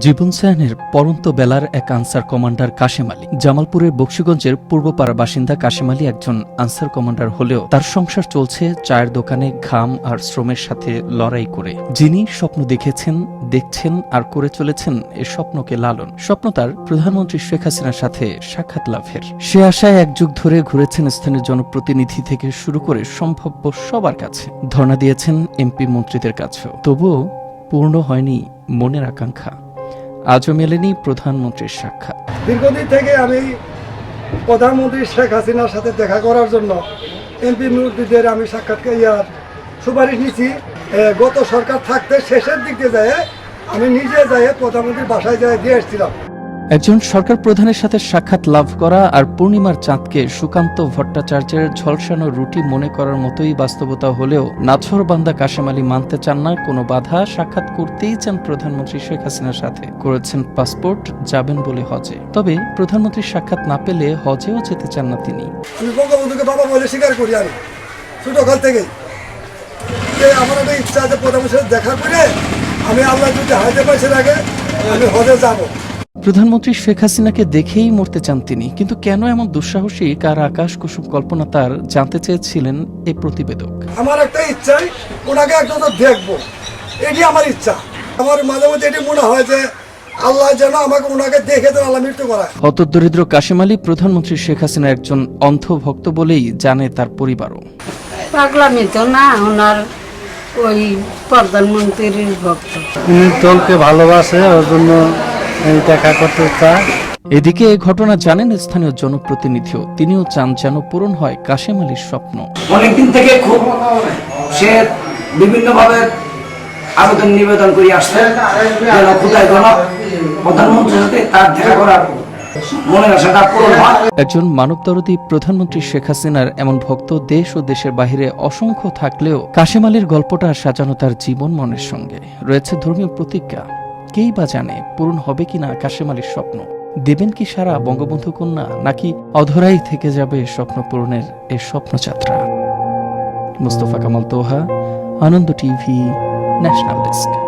জীবন সায়নের পরন্ত বেলার এক আনসার কমান্ডার কাশেম আলী। জামালপুরের বক্সিগঞ্জের পূর্বপাড়া বাসিন্দা কাশেম আলী একজন আনসার কমান্ডার হলেও তার সংসার চলছে চায়ের দোকানে ঘাম আর শ্রমের সাথে লড়াই করে। যিনি স্বপ্ন দেখেছেন, দেখছেন আর করে চলেছেন এ স্বপ্নকে লালন। স্বপ্ন তার প্রধানমন্ত্রী শেখ হাসিনার সাথে সাক্ষাৎ লাভের। সে আশায় এক যুগ ধরে ঘুরেছেন স্থানীয় জনপ্রতিনিধি থেকে শুরু করে সম্ভাব্য সবার কাছে। ধর্ণা দিয়েছেন এমপি মন্ত্রীদের কাছেও। তবুও পূর্ণ হয়নি মনের আকাঙ্ক্ষা। আজও মেলেনি প্রধানমন্ত্রীর সাক্ষাৎ। দীর্ঘদিন থেকে আমি প্রধানমন্ত্রী শেখ হাসিনার সাথে দেখা করার জন্য এমপি মন্ত্রীদের আমি সাক্ষাৎ ইয়ার সুপারিশ নিছি। গত সরকার থাকতে শেষের দিক দিয়ে যায় আমি নিজে যাই প্রধানমন্ত্রীর বাসায় যাই দিয়ে এসেছিলাম। একজন সরকার প্রধানের সাথে সাক্ষাৎ লাভ করা আর পূর্ণিমার চাঁদকে সুকান্ত ভট্টাচার্যের ঝলসানো রুটি মনে করার মতোই বাস্তবতা হলেও নাছর বান্দা কাশেম আলী মানতে চান না, কোনো বাধা সাক্ষাৎ করতেই চান প্রধানমন্ত্রী শেখ হাসিনার সাথে। করেছেন পাসপোর্ট, যাবেন বলে হজে। তবে প্রধানমন্ত্রীর সাক্ষাৎ না পেলে হজেও যেতে চান না তিনি। আমি আমি। আল্লাহ যদি হাইতে পাইছে আগে আমি হজে যাব। প্রধানমন্ত্রী শেখ হাসিনাকে দেখেই মরতে চান তিনি কিন্তু কেন এমন দুঃসাহসী কার আকাশ কুসুম কল্পনা তার জানতে চেয়েছিলেন এই প্রতিবেদক? আমার একটা ইচ্ছাই ওনাকে একদম দেখব। এটি আমার ইচ্ছা। আমার মাঝে মাঝে এটি মনে হয় যে আল্লাহ যেন আমাকে ওনাকে দেখে দেন আল্লাহ মৃত্যু করায়। হতদরিদ্র কাশেম আলী প্রধানমন্ত্রী শেখ হাসিনা একজন অন্ধ ভক্ত বলেই জানে তার পরিবারও। পাগলামি তো না ওনার ওই প্রধানমন্ত্রীর ভক্ত। উনি দলকে ভালোবাসে ওর জন্য দেখা করতে চায়। এদিকে এই ঘটনা জানেন স্থানীয় জনপ্রতিনিধিও। তিনিও চান যেন পূরণ হয় কাশেম আলীর স্বপ্ন। অনেকদিন থেকে খুব সে বিভিন্নভাবে আবেদন নিবেদন করে আসছে যেন কোথায় যেন প্রধানমন্ত্রীর সাথে তার দেখা করার একজন মানবদরদী প্রধানমন্ত্রী শেখ হাসিনার এমন ভক্ত দেশ ও দেশের বাহিরে অসংখ্য থাকলেও কাশেম আলীর গল্পটা সাজানো তার জীবন মনের সঙ্গে। রয়েছে ধর্মীয় প্রতিজ্ঞা। কেই বা জানে পূরণ হবে কিনা কাশেম আলীর স্বপ্ন। দেবেন কি সারা বঙ্গবন্ধু কন্যা, নাকি অধরাই থেকে যাবে স্বপ্ন পূরণের এই স্বপ্নযাত্রা? Mustafa Kamal Toha, Ananda TV, national desk.